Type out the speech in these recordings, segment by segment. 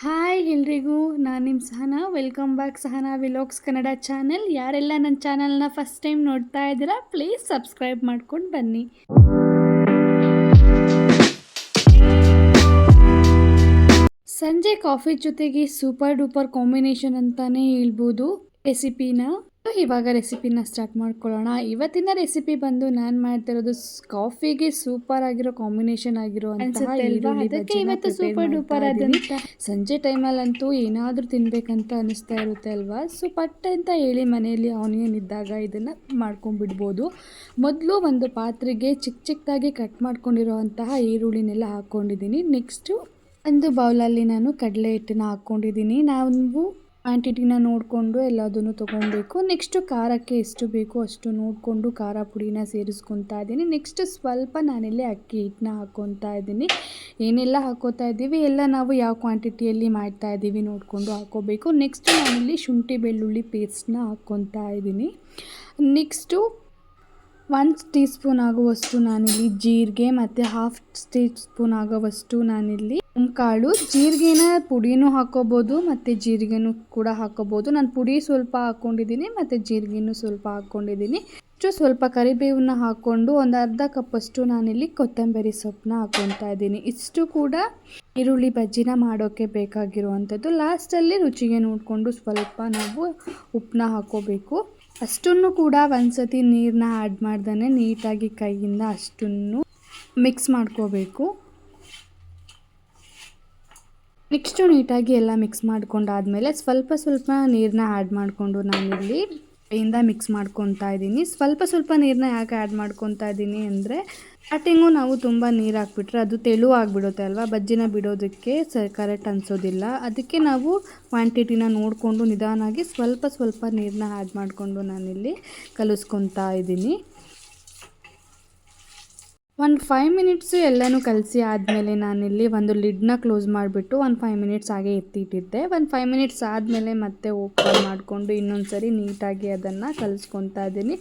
Hi ಎಲ್ರಿಗೂ, ನಾನು ನಿಮ್ಮ Sahana. Welcome back Sahana vlogs Kannada channel ಯಾರೆಲ್ಲ ನನ್ನ ಚಾನಲ್ನ ಫಸ್ಟ್ ಟೈಮ್ ನೋಡ್ತಾ ಇದ್ದೀರಾ ಪ್ಲೀಸ್ ಸಬ್ಸ್ಕ್ರೈಬ್ ಮಾಡ್ಕೊಂಡು ಬನ್ನಿ. ಸಂಜೆ ಕಾಫಿ ಜೊತೆಗೆ ಸೂಪರ್ ಡೂಪರ್ ಕಾಂಬಿನೇಷನ್ ಅಂತಾನೆ ಹೇಳ್ಬೋದು. ರೆಸಿಪಿನ ಇವಾಗ ರೆಸಿಪಿನ ಸ್ಟಾರ್ಟ್ ಮಾಡ್ಕೊಳ್ಳೋಣ. ಇವತ್ತಿನ ರೆಸಿಪಿ ಬಂದು ನಾನು ಮಾಡ್ತಿರೋದು ಕಾಫಿಗೆ ಸೂಪರ್ ಆಗಿರೋ ಕಾಂಬಿನೇಷನ್ ಆಗಿರೋ ಇವತ್ತು ಸೂಪರ್ ಡೂಪರ್ ಆದಂತ ಸಂಜೆ ಟೈಮಲ್ಲಂತೂ ಏನಾದರೂ ತಿನ್ಬೇಕಂತ ಅನಿಸ್ತಾ ಇರುತ್ತೆ ಅಲ್ವಾ? ಸೊ ಪಟ್ ಅಂತ ಹೇಳಿ ಮನೆಯಲ್ಲಿ ಆನಿಯನ್ ಇದ್ದಾಗ ಇದನ್ನು ಮಾಡ್ಕೊಂಡ್ಬಿಡ್ಬೋದು. ಮೊದಲು ಒಂದು ಪಾತ್ರೆಗೆ ಚಿಕ್ಕ ಚಿಕ್ಕದಾಗಿ ಕಟ್ ಮಾಡ್ಕೊಂಡಿರೋವಂತಹ ಈರುಳ್ಳಿನೆಲ್ಲ ಹಾಕ್ಕೊಂಡಿದ್ದೀನಿ. ನೆಕ್ಸ್ಟು ಒಂದು ಬೌಲಲ್ಲಿ ನಾನು ಕಡಲೆ ಹಿಟ್ಟನ್ನ ಹಾಕ್ಕೊಂಡಿದ್ದೀನಿ. ನಾವು ಕ್ವಾಂಟಿಟಿನ ನೋಡಿಕೊಂಡು ಎಲ್ಲದನ್ನು ತೊಗೊಬೇಕು. ನೆಕ್ಸ್ಟು ಖಾರಕ್ಕೆ ಎಷ್ಟು ಬೇಕೋ ಅಷ್ಟು ನೋಡಿಕೊಂಡು ಖಾರ ಪುಡಿನ ಸೇರಿಸ್ಕೊತಾ ಇದ್ದೀನಿ. ನೆಕ್ಸ್ಟ್ ಸ್ವಲ್ಪ ನಾನಿಲ್ಲಿ ಅಕ್ಕಿ ಹಿಟ್ಟನ್ನ ಹಾಕ್ಕೊತಾ ಇದ್ದೀನಿ. ಏನೆಲ್ಲ ಹಾಕೋತಾ ಇದ್ದೀವಿ? ಎಲ್ಲ ನಾವು ಯಾವ ಕ್ವಾಂಟಿಟಿಯಲ್ಲಿ ಮಾಡ್ತಾ ಇದ್ದೀವಿ ನೋಡಿಕೊಂಡು ಹಾಕೋಬೇಕು. ನೆಕ್ಸ್ಟ್ ನಾನಿಲ್ಲಿ ಶುಂಠಿ ಬೆಳ್ಳುಳ್ಳಿ ಪೇಸ್ಟ್ನ ಹಾಕ್ಕೊತಾ ಇದ್ದೀನಿ. ನೆಕ್ಸ್ಟು ಒನ್ ಟೀ ಸ್ಪೂನ್ ಆಗುವಷ್ಟು ನಾನಿಲ್ಲಿ ಜೀರಿಗೆ ಮತ್ತು ಹಾಫ್ ಟೀ ಸ್ಪೂನ್ ಆಗುವಷ್ಟು ನಾನಿಲ್ಲಿ ಕಾಳು, ಜೀರಿಗೆನ ಪುಡಿನೂ ಹಾಕೋಬೋದು, ಮತ್ತು ಜೀರಿಗೆನೂ ಕೂಡ ಹಾಕೋಬೋದು. ನಾನು ಪುಡಿ ಸ್ವಲ್ಪ ಹಾಕ್ಕೊಂಡಿದ್ದೀನಿ ಮತ್ತು ಜೀರಿಗೆನೂ ಸ್ವಲ್ಪ ಹಾಕ್ಕೊಂಡಿದ್ದೀನಿ ಇಷ್ಟು ಸ್ವಲ್ಪ ಕರಿಬೇವನ್ನ ಹಾಕ್ಕೊಂಡು ಒಂದು ಅರ್ಧ ಕಪ್ಪಷ್ಟು ನಾನಿಲ್ಲಿ ಕೊತ್ತಂಬರಿ ಸೊಪ್ಪನ್ನ ಹಾಕ್ಕೊತಾ ಇದ್ದೀನಿ. ಇಷ್ಟು ಕೂಡ ಈರುಳ್ಳಿ ಬಜ್ಜಿನ ಮಾಡೋಕ್ಕೆ ಬೇಕಾಗಿರುವಂಥದ್ದು. ಲಾಸ್ಟಲ್ಲಿ ರುಚಿಗೆ ನೋಡಿಕೊಂಡು ಸ್ವಲ್ಪ ನಾವು ಉಪ್ಪನ್ನ ಹಾಕೋಬೇಕು. ಅಷ್ಟನ್ನು ಕೂಡ ಒಂದ್ಸತಿ ನೀರನ್ನ ಆ್ಯಡ್ ಮಾಡ್ದೇ ನೀಟಾಗಿ ಕೈಯಿಂದ ಅಷ್ಟನ್ನು ಮಿಕ್ಸ್ ಮಾಡ್ಕೋಬೇಕು. ನೆಕ್ಸ್ಟು ನೀಟಾಗಿ ಎಲ್ಲ ಮಿಕ್ಸ್ ಮಾಡ್ಕೊಂಡಾದ್ಮೇಲೆ ಸ್ವಲ್ಪ ಸ್ವಲ್ಪ ನೀರನ್ನ ಆ್ಯಡ್ ಮಾಡಿಕೊಂಡು ನಾನಿಲ್ಲಿ ಕೈಯಿಂದ ಮಿಕ್ಸ್ ಮಾಡ್ಕೊತಾ ಇದ್ದೀನಿ. ಸ್ವಲ್ಪ ಸ್ವಲ್ಪ ನೀರನ್ನ ಯಾಕೆ ಆ್ಯಡ್ ಮಾಡ್ಕೊತಾ ಇದ್ದೀನಿ ಅಂದರೆ ಸ್ಟಾರ್ಟಿಂಗು ನಾವು ತುಂಬ ನೀರು ಹಾಕ್ಬಿಟ್ರೆ ಅದು ತೆಳು ಆಗಿಬಿಡುತ್ತೆ ಅಲ್ವಾ? ಬಜ್ಜಿನ ಬಿಡೋದಕ್ಕೆ ಸ ಕರೆಕ್ಟ್ ಅನಿಸೋದಿಲ್ಲ. ಅದಕ್ಕೆ ನಾವು ಕ್ವಾಂಟಿಟಿನ ನೋಡಿಕೊಂಡು ನಿಧಾನಾಗಿ ಸ್ವಲ್ಪ ಸ್ವಲ್ಪ ನೀರನ್ನ ಆ್ಯಡ್ ಮಾಡಿಕೊಂಡು ನಾನಿಲ್ಲಿ ಕಲಿಸ್ಕೊತಾ ಇದ್ದೀನಿ. ಒಂದು ಫೈವ್ ಮಿನಿಟ್ಸು ಎಲ್ಲನೂ ಕಲಸಿ ಆದಮೇಲೆ ನಾನಿಲ್ಲಿ ಒಂದು ಲಿಡ್ನ ಕ್ಲೋಸ್ ಮಾಡಿಬಿಟ್ಟು ಒಂದು ಫೈವ್ ಮಿನಿಟ್ಸ್ ಹಾಗೆ ಎತ್ತಿಟ್ಟಿದ್ದೆ. ಒಂದು ಫೈವ್ ಮಿನಿಟ್ಸ್ ಆದಮೇಲೆ ಮತ್ತೆ ಓಪನ್ ಮಾಡಿಕೊಂಡು ಇನ್ನೊಂದು ಸರಿ ನೀಟಾಗಿ ಅದನ್ನು ಕಲಿಸ್ಕೊತಾ ಇದ್ದೀನಿ.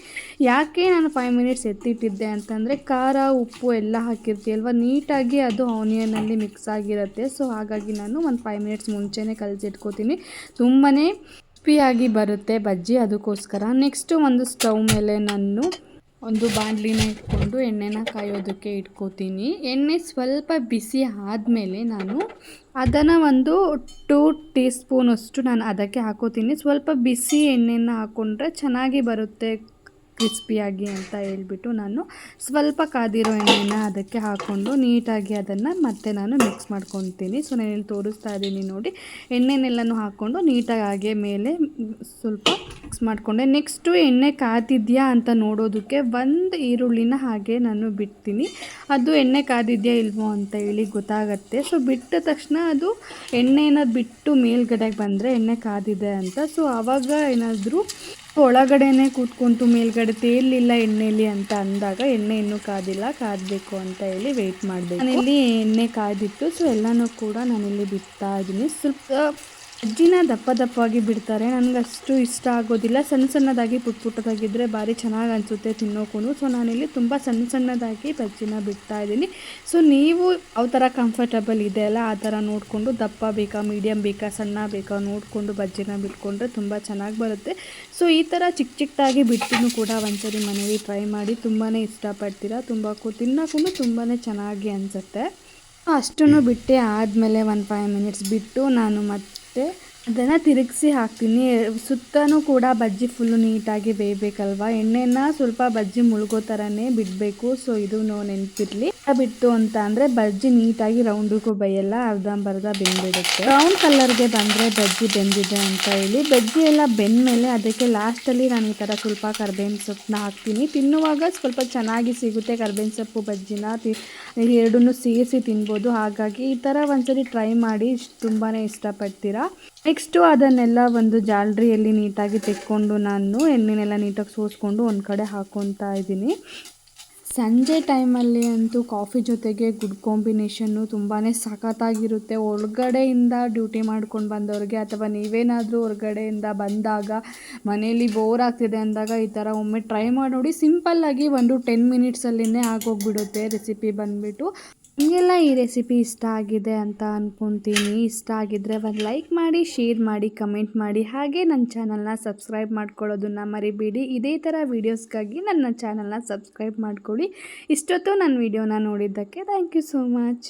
ಯಾಕೆ ನಾನು ಫೈವ್ ಮಿನಿಟ್ಸ್ ಎತ್ತಿಟ್ಟಿದ್ದೆ ಅಂತಂದರೆ ಖಾರ, ಉಪ್ಪು ಎಲ್ಲ ಹಾಕಿರ್ತೀಯಲ್ವ ನೀಟಾಗಿ ಅದು ಆನಿಯನಲ್ಲಿ ಮಿಕ್ಸ್ ಆಗಿರುತ್ತೆ. ಸೊ ಹಾಗಾಗಿ ನಾನು ಒಂದು ಫೈವ್ ಮಿನಿಟ್ಸ್ ಮುಂಚೆನೇ ಕಲಸಿಟ್ಕೋತೀನಿ. ತುಂಬಾ ಕ್ರಿಸ್ಪಿಯಾಗಿ ಬರುತ್ತೆ ಬಜ್ಜಿ. ಅದಕ್ಕೋಸ್ಕರ ನೆಕ್ಸ್ಟು ಒಂದು ಸ್ಟವ್ ಮೇಲೆ ನಾನು ಒಂದು ಬಾಣಲಿನ ಇಟ್ಕೊಂಡು ಎಣ್ಣೆನ ಕಾಯೋದಕ್ಕೆ ಇಟ್ಕೋತೀನಿ. ಎಣ್ಣೆ ಸ್ವಲ್ಪ ಬಿಸಿ ಆದಮೇಲೆ ನಾನು ಅದನ್ನು ಒಂದು ಟೂ ಟೀ ಸ್ಪೂನಷ್ಟು ನಾನು ಅದಕ್ಕೆ ಹಾಕೋತೀನಿ. ಸ್ವಲ್ಪ ಬಿಸಿ ಎಣ್ಣೆನ ಹಾಕ್ಕೊಂಡ್ರೆ ಚೆನ್ನಾಗಿ ಬರುತ್ತೆ. ಕ್ರಿಸ್ಪಿಯಾಗಿ ಅಂತ ಹೇಳ್ಬಿಟ್ಟು ನಾನು ಸ್ವಲ್ಪ ಕಾದಿರೋ ಎಣ್ಣೆನ ಅದಕ್ಕೆ ಹಾಕ್ಕೊಂಡು ನೀಟಾಗಿ ಅದನ್ನು ಮತ್ತೆ ನಾನು ಮಿಕ್ಸ್ ಮಾಡ್ಕೊತೀನಿ ಸೊ ನಾನು ಇಲ್ಲಿ ತೋರಿಸ್ತಾ ಇದ್ದೀನಿ ನೋಡಿ. ಎಣ್ಣೆನೆಲ್ಲನೂ ಹಾಕ್ಕೊಂಡು ನೀಟಾಗಿ ಮೇಲೆ ಸ್ವಲ್ಪ ಮಿಕ್ಸ್ ಮಾಡಿಕೊಂಡೆ. ನೆಕ್ಸ್ಟು ಎಣ್ಣೆ ಕಾದಿದೆಯಾ ಅಂತ ನೋಡೋದಕ್ಕೆ ಒಂದು ಈರುಳ್ಳಿನ ಹಾಗೆ ನಾನು ಬಿಡ್ತೀನಿ. ಅದು ಎಣ್ಣೆ ಕಾದಿದೆಯಾ ಇಲ್ವೋ ಅಂತ ಹೇಳಿ ಗೊತ್ತಾಗತ್ತೆ. ಸೊ ಬಿಟ್ಟ ತಕ್ಷಣ ಅದು ಎಣ್ಣೆನ ಬಿಟ್ಟು ಮೇಲ್ಗಡೆಗೆ ಬಂದರೆ ಎಣ್ಣೆ ಕಾದಿದೆ ಅಂತ. ಸೊ ಆವಾಗ ಏನಾದರೂ ಒಳಗಡೆನೆ ಕೂತ್ಕೊಂತು, ಮೇಲ್ಗಡೆ ತೇಲಿಲ್ಲ ಎಣ್ಣೆಲಿ ಅಂತ ಅಂದಾಗ ಎಣ್ಣೆ ಇನ್ನೂ ಕಾದಿಲ್ಲ, ಕಾದಬೇಕು ಅಂತ ಹೇಳಿ ವೆಯ್ಟ್ ಮಾಡಬೇಕು. ನಾನಿಲ್ಲಿ ಎಣ್ಣೆ ಕಾದಿತ್ತು ಸೊ ಎಲ್ಲನೂ ಕೂಡ ನಾನಿಲ್ಲಿ ಬಿಡ್ತಾ ಇದ್ದೀನಿ. ಸ್ವಲ್ಪ ಅಜ್ಜಿನ ದಪ್ಪ ದಪ್ಪವಾಗಿ ಬಿಡ್ತಾರೆ. ನನಗೆ ಅಷ್ಟು ಇಷ್ಟ ಆಗೋದಿಲ್ಲ. ಸಣ್ಣ ಸಣ್ಣದಾಗಿ ಪುಟ್ ಪುಟ್ಟದಾಗಿದ್ದರೆ ಭಾರಿ ಚೆನ್ನಾಗಿ ಅನಿಸುತ್ತೆ ತಿನ್ನೋಕ್ಕೂ ಸೊ ನಾನಿಲ್ಲಿ ತುಂಬ ಸಣ್ಣ ಸಣ್ಣದಾಗಿ ಬಜ್ಜಿನ ಬಿಡ್ತಾ ಇದ್ದೀನಿ. ಸೊ ನೀವು ಯಾವ ಥರ ಕಂಫರ್ಟಬಲ್ ಇದೆ ಅಲ್ಲ? ಆ ಥರ ನೋಡಿಕೊಂಡು ದಪ್ಪ ಬೇಕಾ ಮೀಡಿಯಮ್ ಬೇಕಾ, ಸಣ್ಣ ಬೇಕಾ ನೋಡಿಕೊಂಡು ಬಜ್ಜಿನ ಬಿಟ್ಕೊಂಡ್ರೆ ತುಂಬ ಚೆನ್ನಾಗಿ ಬರುತ್ತೆ. ಸೊ ಈ ಥರ ಚಿಕ್ಕ ಚಿಕ್ಕದಾಗಿ ಬಿಟ್ಟು ಕೂಡ ಒಂದ್ಸರಿ ಮನೇಲಿ ಟ್ರೈ ಮಾಡಿ ತುಂಬಾ ಇಷ್ಟಪಡ್ತೀರಾ? ತುಂಬ ತಿನ್ನೋಕ್ಕೂ ತುಂಬಾ ಚೆನ್ನಾಗಿ ಅನಿಸುತ್ತೆ. ಅಷ್ಟನ್ನು ಬಿಟ್ಟೆ ಆದಮೇಲೆ ಒಂದು ಫೈವ್ ಮಿನಿಟ್ಸ್ ಬಿಟ್ಟು ನಾನು ಮತ್ತೆ ಇರುತ್ತೆ ಅದನ್ನು ತಿರುಗಿಸಿ ಹಾಕ್ತೀನಿ. ಸುತ್ತನೂ ಕೂಡ ಬಜ್ಜಿ ಫುಲ್ಲು ನೀಟಾಗಿ ಬೇಯಬೇಕಲ್ವ? ಎಣ್ಣೆನ ಸ್ವಲ್ಪ ಬಜ್ಜಿ ಮುಳುಗೋ ಥರನೇ ಬಿಡಬೇಕು. ಸೊ ಇದು ನೆನಪಿರಲಿ. ಬಿಟ್ಟು ಅಂತ ಅಂದರೆ ಬಜ್ಜಿ ನೀಟಾಗಿ ರೌಂಡಿಗೂ ಬೇಯಲ್ಲ, ಅರ್ಧಂಬರ್ಧ ಬೆಂದಿಡುತ್ತೆ ಬ್ರೌನ್ ಕಲರ್ಗೆ ಬಂದರೆ ಬಜ್ಜಿ ಬೆಂದಿದೆ ಅಂತ ಹೇಳಿ. ಬಜ್ಜಿ ಎಲ್ಲ ಬೆಂದ ಮೇಲೆ ಅದಕ್ಕೆ ಲಾಸ್ಟಲ್ಲಿ ನಾನು ಈ ಥರ ಸ್ವಲ್ಪ ಕರ್ಬೇವಿನ ಸೊಪ್ಪನ್ನ ಹಾಕ್ತೀನಿ. ತಿನ್ನುವಾಗ ಸ್ವಲ್ಪ ಚೆನ್ನಾಗಿ ಸಿಗುತ್ತೆ ಕರ್ಬೇವಿನ ಸೊಪ್ಪು, ಬಜ್ಜಿನ. ಎರಡನ್ನೂ ಸೇರಿಸಿ ತಿನ್ಬೋದು. ಹಾಗಾಗಿ ಈ ಥರ ಒಂದ್ಸರಿ ಟ್ರೈ ಮಾಡಿ ತುಂಬಾ ಇಷ್ಟಪಡ್ತೀರಾ? ನೆಕ್ಸ್ಟು ಅದನ್ನೆಲ್ಲ ಒಂದು ಜಾಲ್ರಿಯಲ್ಲಿ ನೀಟಾಗಿ ತೆಕ್ಕೊಂಡು ನಾನು ಎಣ್ಣೆನೆಲ್ಲ ನೀಟಾಗಿ ಸೋಸ್ಕೊಂಡು ಒಂದು ಕಡೆ ಹಾಕ್ಕೊತಾ ಇದ್ದೀನಿ. ಸಂಜೆ ಟೈಮಲ್ಲಿ ಅಂತೂ ಕಾಫಿ ಜೊತೆಗೆ ಗುಡ್ ಕಾಂಬಿನೇಷನ್ನು ತುಂಬಾ ಸಖತ್ತಾಗಿರುತ್ತೆ. ಒಳಗಡೆಯಿಂದ ಡ್ಯೂಟಿ ಮಾಡ್ಕೊಂಡು ಬಂದವ್ರಿಗೆ ಅಥವಾ ನೀವೇನಾದರೂ ಹೊರಗಡೆಯಿಂದ ಬಂದಾಗ ಮನೇಲಿ ಬೋರ್ ಆಗ್ತಿದೆ ಅಂದಾಗ ಈ ಥರ ಒಮ್ಮೆ ಟ್ರೈ ಮಾಡಿ ನೋಡಿ. ಸಿಂಪಲ್ಲಾಗಿ ಒಂದು ಟೆನ್ ಮಿನಿಟ್ಸಲ್ಲಿನೇ ಆಗೋಗ್ಬಿಡುತ್ತೆ ರೆಸಿಪಿ ಬಂದುಬಿಟ್ಟು. ನಿಮಗೆಲ್ಲ ಈ ರೆಸಿಪಿ ಇಷ್ಟ ಆಗಿದೆ ಅಂತ ಅಂದ್ಕೊತೀನಿ ಇಷ್ಟ ಆಗಿದ್ರೆ ಒಂದು ಲೈಕ್ ಮಾಡಿ, ಶೇರ್ ಮಾಡಿ, ಕಮೆಂಟ್ ಮಾಡಿ. ಹಾಗೆ ನನ್ನ ಚಾನಲ್ನ ಸಬ್ಸ್ಕ್ರೈಬ್ ಮಾಡ್ಕೊಳ್ಳೋದನ್ನು ಮರಿಬೇಡಿ. ಇದೇ ಥರ ವೀಡಿಯೋಸ್ಗಾಗಿ ನನ್ನ ಚಾನಲ್ನ ಸಬ್ಸ್ಕ್ರೈಬ್ ಮಾಡ್ಕೊಳ್ಳಿ. ಇಷ್ಟೊತ್ತು ನನ್ನ ವೀಡಿಯೋನ ನೋಡಿದ್ದಕ್ಕೆ ಥ್ಯಾಂಕ್ ಯು ಸೋ ಮಚ್.